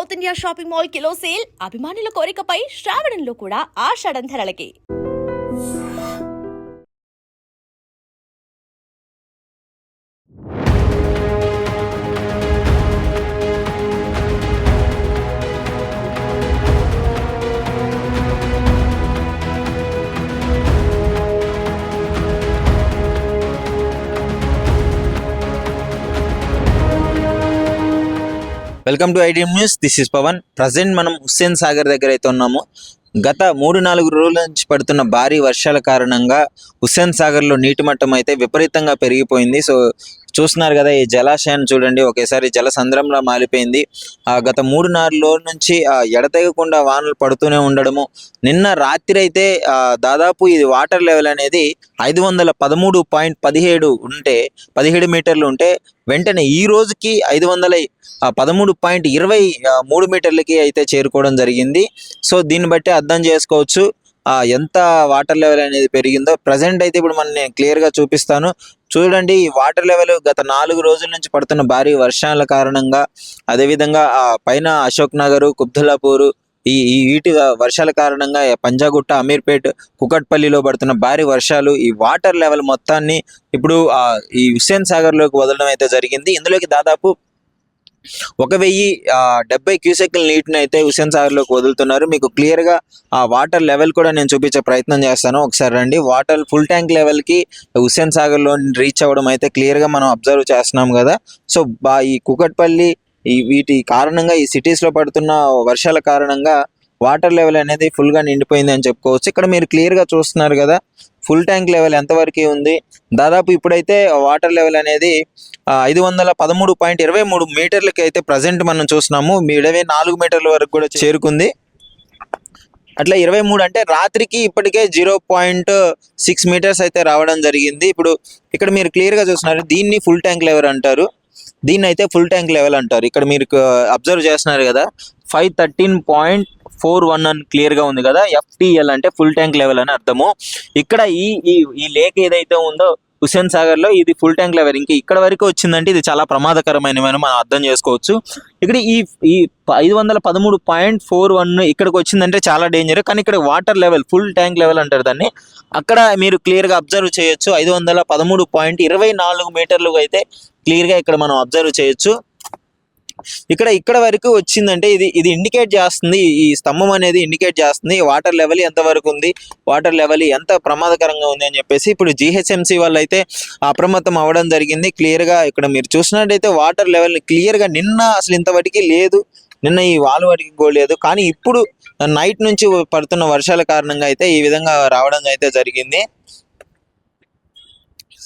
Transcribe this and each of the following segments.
South India shopping mall kilo sale అభిమానుల కోరికపై శ్రావణంలో కూడా ఆషాఢం ధరలకి welcome to iDream news this is Pavan present మనం హుస్సేన్ సాగర్ దగ్గర అయితే ఉన్నాము. గత మూడు నాలుగు రోజుల నుంచి పడుతున్న భారీ వర్షాల కారణంగా హుస్సేన్ సాగర్లో నీటి మట్టం అయితే విపరీతంగా పెరిగిపోయింది. సో చూస్తున్నారు కదా ఈ జలాశయాన్ని చూడండి. ఒకేసారి జలసంద్రంలో మారిపోయింది ఆ గత మూడు నాలుగు రోజుల నుంచి ఎడతెగకుండా వానలు పడుతూనే ఉండడము. నిన్న రాత్రి అయితే దాదాపు ఇది వాటర్ లెవెల్ అనేది ఐదు వందల పదమూడు పాయింట్ పదిహేడు ఉంటే పదిహేడు మీటర్లు ఉంటే వెంటనే ఈ రోజుకి ఐదు వందల పదమూడు పాయింట్ ఇరవై మూడు మీటర్లకి అయితే చేరుకోవడం జరిగింది. సో దీన్ని బట్టి అర్థం చేసుకోవచ్చు ఆ, ఎంత వాటర్ లెవెల్ అనేది పెరిగిందో. ప్రజెంట్ అయితే ఇప్పుడు మనం నేను క్లియర్గా చూపిస్తాను. చూడండి ఈ వాటర్ లెవెల్ గత నాలుగు రోజుల నుంచి పడుతున్న భారీ వర్షాల కారణంగా అదేవిధంగా ఆ పైన అశోక్ నగర్ కుబ్దులాపూరు ఈ ఈ వీటి వర్షాల కారణంగా పంజాగుట్ట అమీర్పేట్ కుకట్పల్లిలో పడుతున్న భారీ వర్షాలు ఈ వాటర్ లెవెల్ మొత్తాన్ని ఇప్పుడు ఆ, ఈ హుస్సేన్ సాగర్లోకి వదలడం అయితే జరిగింది. ఇందులోకి దాదాపు ఒక వెయ్యి డెబ్బై క్యూసెక్ల నీటిని అయితే హుస్సేన్ సాగర్లోకి వదులుతున్నారు. మీకు క్లియర్గా ఆ వాటర్ లెవెల్ కూడా నేను చూపించే ప్రయత్నం చేస్తాను. ఒకసారి రండి. వాటర్ ఫుల్ ట్యాంక్ లెవెల్కి హుస్సేన్ సాగర్లో రీచ్ అవ్వడం అయితే క్లియర్గా మనం అబ్జర్వ్ చేస్తున్నాం కదా. సో బా ఈ కుకట్పల్లి ఈ వీటి కారణంగా ఈ సిటీస్లో పడుతున్న వర్షాల కారణంగా వాటర్ లెవెల్ అనేది ఫుల్గా నిండిపోయింది అని చెప్పుకోవచ్చు. ఇక్కడ మీరు క్లియర్గా చూస్తున్నారు కదా ఫుల్ ట్యాంక్ లెవెల్ ఎంతవరకు ఉంది? దాదాపు ఇప్పుడైతే వాటర్ లెవెల్ అనేది ఐదు వందల పదమూడు పాయింట్ ఇరవై మూడు మీటర్లకి అయితే ప్రజెంట్ మనం చూస్తున్నాము. ఇరవై నాలుగు మీటర్ల వరకు కూడా చేరుకుంది. అట్లా ఇరవై మూడు అంటే రాత్రికి ఇప్పటికే జీరో పాయింట్ సిక్స్ మీటర్స్ అయితే రావడం జరిగింది. ఇప్పుడు ఇక్కడ మీరు క్లియర్గా చూస్తున్నారు దీన్ని ఫుల్ ట్యాంక్ లెవెల్ అంటారు. దీన్ని అయితే ఫుల్ ట్యాంక్ లెవెల్ అంటారు. ఇక్కడ మీరు అబ్జర్వ్ చేస్తున్నారు కదా five thirteen point four one అని క్లియర్గా ఉంది కదా ఎఫ్టిఎల్ అంటే ఫుల్ ట్యాంక్ లెవెల్ అని అర్థము. ఇక్కడ ఈ ఈ ఈ లేక్ ఏదైతే ఉందో హుస్సేన్ సాగర్లో ఇది ఫుల్ ట్యాంక్ లెవెల్. ఇంకా ఇక్కడ వరకు వచ్చిందంటే ఇది చాలా ప్రమాదకరమైనవి మనం అర్థం చేసుకోవచ్చు. ఇక్కడ ఈ ఈ ఐదు వందల పదమూడు పాయింట్ ఫోర్ వన్ ఇక్కడికి వచ్చిందంటే చాలా డేంజర్. కానీ ఇక్కడ water level full tank level అంటారు దాన్ని. అక్కడ మీరు క్లియర్గా అబ్జర్వ్ చేయొచ్చు. ఐదు వందల పదమూడు పాయింట్ ఇరవై నాలుగు మీటర్లు అయితే క్లియర్గా ఇక్కడ మనం అబ్జర్వ్ చేయొచ్చు. ఇక్కడ ఇక్కడ వరకు వచ్చిందంటే ఇది ఇది ఇండికేట్ చేస్తుంది. ఈ స్తంభం అనేది ఇండికేట్ చేస్తుంది. వాటర్ లెవెల్ ఎంత వరకు ఉంది? వాటర్ లెవెల్ ఎంత ప్రమాదకరంగా ఉంది అని చెప్పేసి ఇప్పుడు జిహెచ్ఎంసీ వాళ్ళు అయితే అప్రమత్తం అవ్వడం జరిగింది. క్లియర్గా ఇక్కడ మీరు చూసినట్టయితే వాటర్ లెవెల్ క్లియర్గా నిన్న అసలు ఇంతవరకు లేదు. నిన్న ఈ వాలు వాటికి గోలేదు కానీ ఇప్పుడు నైట్ నుంచి పడుతున్న వర్షాల కారణంగా అయితే ఈ విధంగా రావడం అయితే జరిగింది.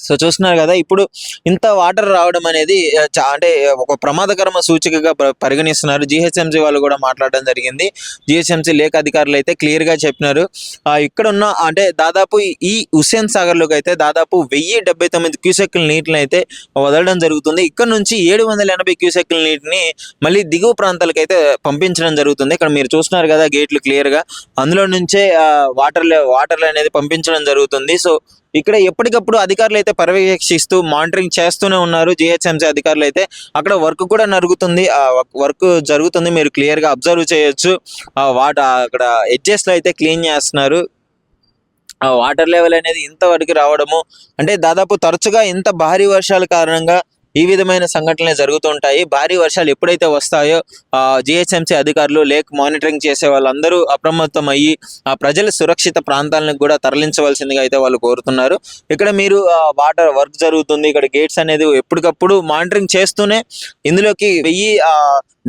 సో చూస్తున్నారు కదా ఇప్పుడు ఇంత వాటర్ రావడం అనేది చా- అంటే ఒక ప్రమాదకరమ సూచికగా పరిగణిస్తున్నారు. జిహెచ్ఎంసీ వాళ్ళు కూడా మాట్లాడడం జరిగింది. జిహెచ్ఎంసీ లేఖ అధికారులు అయితే క్లియర్గా చెప్పినారు. ఆ, ఇక్కడ ఉన్న అంటే దాదాపు ఈ- హుస్సేన్ సాగర్లోకి అయితే దాదాపు వెయ్యి డెబ్బై తొమ్మిది క్యూసెక్ల నీటిని అయితే వదలడం జరుగుతుంది. ఇక్కడ నుంచి ఏడు వందల ఎనభై క్యూసెక్ల నీటిని మళ్ళీ దిగువ ప్రాంతాలకు అయితే పంపించడం జరుగుతుంది. ఇక్కడ మీరు చూస్తున్నారు కదా గేట్లు క్లియర్గా అందులో నుంచే వాటర్ వాటర్ అనేది పంపించడం జరుగుతుంది. సో ఇక్కడ ఎప్పటికప్పుడు అధికారులు అయితే పర్యవేక్షిస్తూ మానిటరింగ్ చేస్తూనే ఉన్నారు. జిహెచ్ఎంసీ అధికారులు అయితే అక్కడ వర్క్ కూడా నరుగుతుంది ఆ వర్క్ జరుగుతుంది. మీరు క్లియర్గా అబ్జర్వ్ చేయొచ్చు. ఆ వాట అక్కడ ఎడ్జెస్ అయితే క్లీన్ చేస్తున్నారు. ఆ వాటర్ లెవెల్ అనేది ఇంతవరకు రావడము అంటే దాదాపు తరచుగా ఇంత భారీ వర్షాల కారణంగా ఈ విధమైన సంఘటనలు జరుగుతుంటాయి భారీ వర్షాలు ఎప్పుడైతే వస్తాయో ఆ జిహెచ్ఎంసీ అధికారులు లేక్ మానిటరింగ్ చేసే వాళ్ళందరూ అప్రమత్తం అయ్యి ఆ ప్రజల సురక్షిత ప్రాంతాలను కూడా తరలించవలసిందిగా అయితే వాళ్ళు కోరుతున్నారు. ఇక్కడ మీరు వాటర్ వర్క్ జరుగుతుంది. ఇక్కడ గేట్స్ అనేది ఎప్పటికప్పుడు మానిటరింగ్ చేస్తూనే ఇందులోకి వెయ్యి ఆ,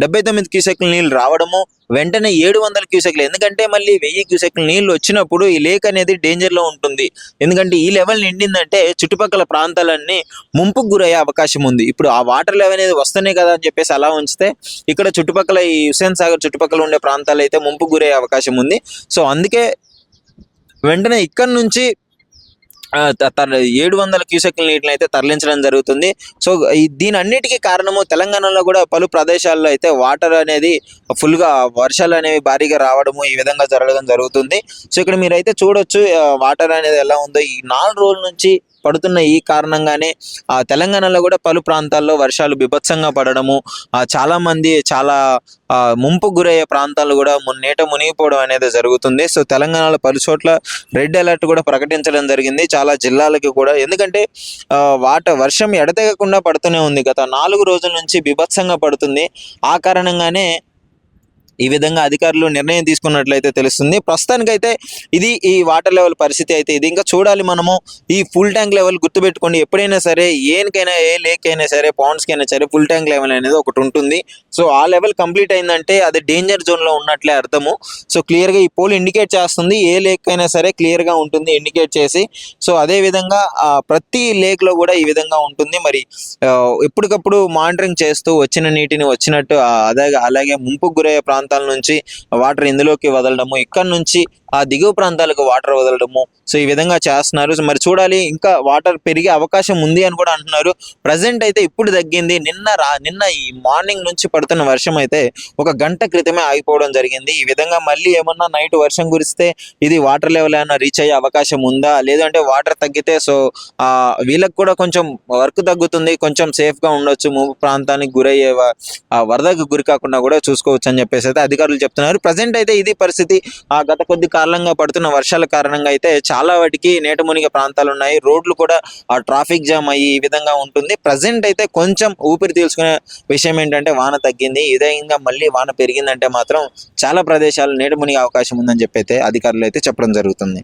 డెబ్బై తొమ్మిది క్యూసెక్ల నీళ్ళు రావడము వెంటనే ఏడు వందల క్యూసెక్లు. ఎందుకంటే మళ్ళీ వెయ్యి క్యూసెక్ల నీళ్ళు వచ్చినప్పుడు ఈ లేక్ అనేది డేంజర్లో ఉంటుంది. ఎందుకంటే ఈ లెవెల్ నిండిందంటే చుట్టుపక్కల ప్రాంతాలన్నీ ముంపుకు గురయ్యే అవకాశం ఉంది. ఇప్పుడు ఆ వాటర్ లెవెల్ అనేది వస్తున్నాయి కదా అని చెప్పేసి అలా ఉంచితే ఇక్కడ చుట్టుపక్కల ఈ హుసేన్ సాగర్ చుట్టుపక్కల ఉండే ప్రాంతాలు అయితే ముంపుకు గురయ్యే అవకాశం ఉంది. సో అందుకే వెంటనే ఇక్కడ నుంచి ఏడు వందల క్యూసెక్ల నీటిని అయితే తరలించడం జరుగుతుంది. సో దీని అన్నిటికీ కారణము తెలంగాణలో కూడా పలు ప్రదేశాల్లో అయితే వాటర్ అనేది ఫుల్గా వర్షాలు అనేవి భారీగా రావడము ఈ విధంగా జరగడం జరుగుతుంది. సో ఇక్కడ మీరైతే చూడొచ్చు వాటర్ అనేది ఎలా ఉందో. ఈ నాలుగు రోజుల నుంచి పడుతున్న ఈ కారణంగానే ఆ తెలంగాణలో కూడా పలు ప్రాంతాల్లో వర్షాలు బిభత్సంగా పడడము చాలా మంది చాలా ముంపు గురయ్యే ప్రాంతాలు కూడా మున్నేట మునిగిపోవడం అనేది జరుగుతుంది. సో తెలంగాణలో పలు చోట్ల రెడ్ అలర్ట్ కూడా ప్రకటించడం జరిగింది. చాలా జిల్లాలకి కూడా. ఎందుకంటే వాట వర్షం ఎడతెగకుండా పడుతూనే ఉంది. గత నాలుగు రోజుల నుంచి బిభత్సంగా పడుతుంది. ఆ కారణంగానే ఈ విధంగా అధికారులు నిర్ణయం తీసుకున్నట్లయితే తెలుస్తుంది. ప్రస్తుతానికైతే ఇది ఈ వాటర్ లెవెల్ పరిస్థితి అయితే ఇది. ఇంకా చూడాలి మనము ఈ ఫుల్ ట్యాంక్ లెవెల్ గుర్తుపెట్టుకోండి. ఎప్పుడైనా సరే ఏనికైనా ఏ లేక్ సరే పాండ్స్కైనా సరే ఫుల్ ట్యాంక్ లెవెల్ అనేది ఒకటి ఉంటుంది. సో ఆ లెవెల్ కంప్లీట్ అయిందంటే అది డేంజర్ జోన్లో ఉన్నట్లే అర్థము. సో క్లియర్గా ఈ పోల్ ఇండికేట్ చేస్తుంది. ఏ లేక్ అయినా సరే క్లియర్గా ఉంటుంది ఇండికేట్ చేసి. సో అదే విధంగా ప్రతి లేక్లో కూడా ఈ విధంగా ఉంటుంది. మరి ఆ, ఎప్పటికప్పుడు మానిటరింగ్ చేస్తూ వచ్చిన నీటిని వచ్చినట్టు అదే అలాగే ముంపుకు గురయ్యే ప్రాంతాల నుంచి వాటర్ ఇందులోకి వదలడము. ఇక్కడ నుంచి ఆ దిగువ ప్రాంతాలకు వాటర్ వదలడము. సో ఈ విధంగా చేస్తున్నారు. సో మరి చూడాలి ఇంకా వాటర్ పెరిగే అవకాశం ఉంది అని కూడా అంటున్నారు. ప్రజెంట్ అయితే ఇప్పుడు తగ్గింది. నిన్న రా నిన్న ఈ మార్నింగ్ నుంచి పడుతున్న వర్షం అయితే ఒక గంట క్రితమే ఆగిపోవడం జరిగింది. ఈ విధంగా మళ్ళీ ఏమన్నా నైట్ వర్షం కురిస్తే ఇది వాటర్ లెవెల్ ఏమైనా రీచ్ అయ్యే అవకాశం ఉందా? లేదంటే వాటర్ తగ్గితే సో ఆ వీళ్ళకి కూడా కొంచెం వర్క్ తగ్గుతుంది. కొంచెం సేఫ్గా ఉండొచ్చు. ముంపు ప్రాంతానికి గురయ్యే ఆ వరదకు గురి కాకుండా కూడా చూసుకోవచ్చు అని చెప్పేసి అయితే అధికారులు చెప్తున్నారు. ప్రజెంట్ అయితే ఇది పరిస్థితి. ఆ గత కొద్ది కారణంగా పడుతున్న వర్షాల కారణంగా అయితే చాలా వాటికి నేట మునిగే ప్రాంతాలు ఉన్నాయి. రోడ్లు కూడా ఆ ట్రాఫిక్ జామ్ అయ్యి ఈ విధంగా ఉంటుంది. ప్రజెంట్ అయితే కొంచెం ఊపిరి తీసుకునే విషయం ఏంటంటే వాన తగ్గింది. ఇదే ఇంకా మళ్ళీ వాన పెరిగిందంటే మాత్రం చాలా ప్రదేశాలు నేట మునిగే అవకాశం ఉందని చెప్పి అయితే అధికారులు అయితే చెప్పడం జరుగుతుంది.